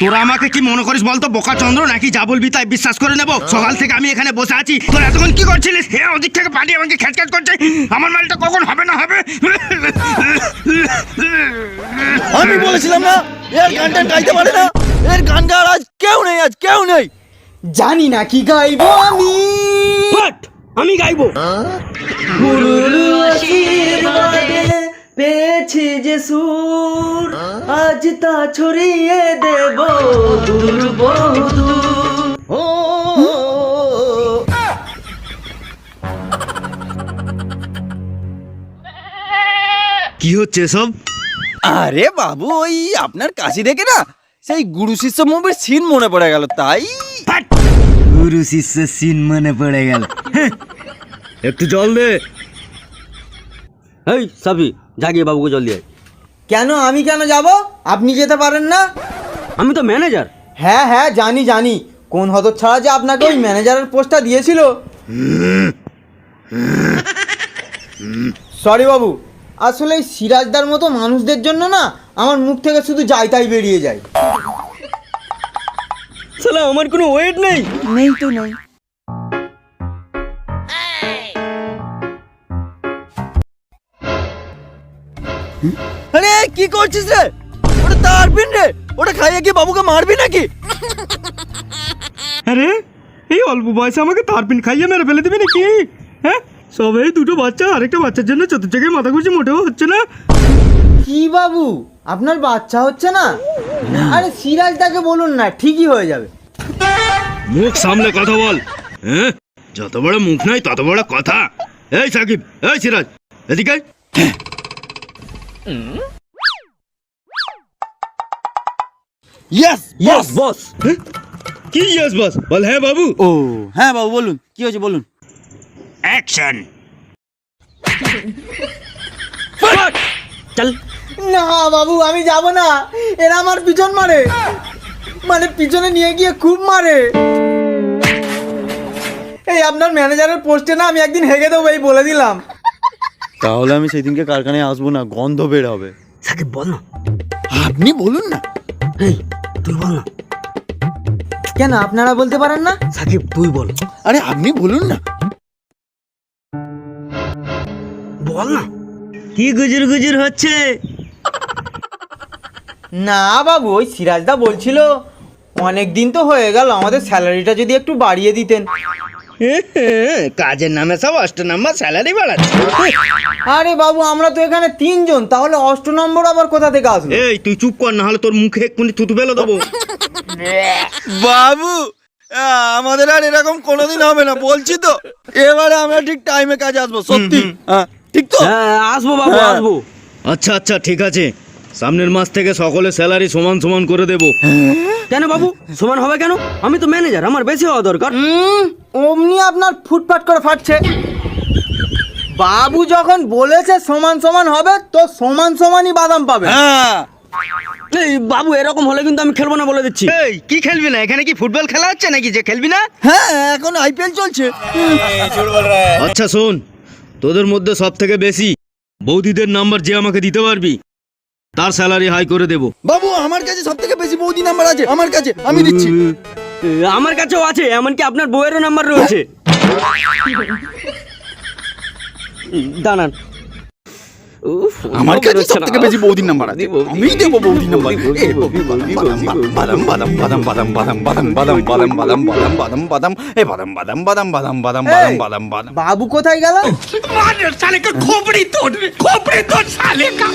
তোরা আমাকে কি মনে করিস বলতো? বোকা চন্দ্র নাকি যা বলবি তাই বিশ্বাস করে নেব? সকাল থেকে আমি এখানে বসে আছি। তোরা এতক্ষণ কি করছিলিস? হে ওদিক থেকে পানি আমাকে খ্যাট করছে। আমার মালটা কখন হবে না হবে? আমি বলেছিলাম না এর গানটা গাইতে পারে না। এর গান গাওয়ার আজ কেউ নেই আজ কেউ নেই। জানি না কি গাইবো আমি। বাট আমি গাইবো। পেয়েছি যে সুর আজ তা ছড়িয়ে দেব দূর ও কি হচ্ছে সব আরে বাবু ওই আপনার কাশি দেখে না সেই গুরু শিষ্য মুভির সিন মনে পড়ে গেল তাই? গুরু শিষ্য সিন মনে পড়ে গেল। একটু জল দে। এই সাবি জাগিয়ে বাবুকে জল দিয়ে। কেন? আমি কেন যাব? আপনি যেতে পারেন না। আমি তো ম্যানেজার হ্যাঁ হ্যাঁ জানি জানি। কোন হতর ছাড়া যে আপনাকে ওই ম্যানেজারের পোস্টটা দিয়েছিল? সরি বাবু আসলে এই সিরাজদার মতো মানুষদের জন্য না আমার মুখ থেকে শুধু যাই তাই বেরিয়ে যায়। সালা আমার কোনো ওয়েট নেই। নেই তো নেই। কি করছিস রে? ওটা তার পিন রে। ওটা খাইয়ে কি বাবুকে মারবি নাকি? আরে এই অল্প বয়সে আমাকে তারপিন খাইয়ে মেরে ফেলে দিবি নাকি? হ্যাঁ? সবে দুটো বাচ্চা আরেকটা বাচ্চার জন্য চতুর জায়গায় মাথা ঘুরছে মোটেও হচ্ছে না। কি বাবু? আপনার বাচ্চা হচ্ছে না? আরে সিরাজদাকে বলুন না ঠিকই হয়ে যাবে। মুখ সামলে কথা বল হ্যাঁ? যত বড় মুখ নাই তত বড় কথা। এই সাকিব এই সিরাজ এদিকে ইয়েস ইয়েস বস কি ইয়েস বস বল হ্যাঁ বাবু। ও হ্যাঁ বাবু বলুন। কি হয়েছে বলুন। অ্যাকশন চল। না বাবু আমি যাব না। এরা আমার পিছন মারে। মানে পিছনে নিয়ে গিয়ে খুব মারে। এই আপনার ম্যানেজারের পোস্টে না আমি একদিন হেগে দেবো এই বলে দিলাম। তাহলে আমি সেদিনকে কারখানায় আসব না গন্ধ বের হবে। সাকিব বল না। আপনি বলুন না। তুই বল না। কেন আপনারা বলতে পারেন না? সাকিব তুই বল। আরে আপনি বলুন না। বল না। কি গুজুর গুজুর হচ্ছে? না বাবু ওই সিরাজদা বলছিল অনেক দিন তো হয়ে গেল আমাদের স্যালারিটা যদি একটু বাড়িয়ে দিতেন। কাজের নামে সব অষ্ট নম্বর স্যালারি বাড়াচ্ছে। আরে বাবু আমরা তো এখানে তিনজন তাহলে অষ্ট নম্বর আবার কোথা থেকে আসবে এই তুই চুপ কর না হলে তোর মুখে এক্ষুনি থুতু ফেলে দেবো। বাবু আমাদের আর এরকম কোনোদিন হবে না বলছি তো। এবারে আমরা ঠিক টাইমে কাজে আসব সত্যি। হ্যাঁ, ঠিক তো? হ্যাঁ আসব বাবু হ্যাঁ। আসব। আচ্ছা আচ্ছা ঠিক আছে। সামনের মাস থেকে সকলে স্যালারি সমান সমান করে দেবো। কেন বাবু? সমান হবে কেন? আমি তো ম্যানেজার আমার বেশি হওয়া দরকার। হুম। অমনি আপনার ফুটফাট করে ফাটছে। বাবু যখন বলেছে সমান সমান হবে তো সমান সমানই বাদাম পাবে। হ্যাঁ। এই বাবু এরকম হলে কিন্তু আমি খেলব না বলে দিচ্ছি। এই কি খেলবি না? এখানে কি ফুটবল খেলা হচ্ছে নাকি? যে খেলবি না? হ্যাঁ এখন আইপিএল চলছে। আচ্ছা শোন তোদের মধ্যে সব থেকে বেশি বৌদিদের নাম্বার যে আমাকে দিতে পারবি তার স্যালারি হাই করে দেবো। বাবু আমার কাছে সব থেকে বেশি বৌদি নাম্বার আছে আমার কাছে আমি দিচ্ছি। আমার কাছেও আছে এমনকি আপনার বইয়েরও নাম্বার রয়েছে দাঁড়ান উফ, আমার কাছে সব থেকে বেশি বৌদির নাম্বার আছে আমি দেবো বৌদির নাম্বার বাদাম বাদাম বাদাম বাদাম বাদাম বাদাম বাদাম বাদাম বাদাম বাদাম বাদাম বাদাম এ বাদাম বাদাম বাদাম বাদাম বাদাম বাদাম বাদাম বাদাম বাবু কোথায় গেল সালে কা খোপড়ি তোড় খোপড়ি তোড় সালে কা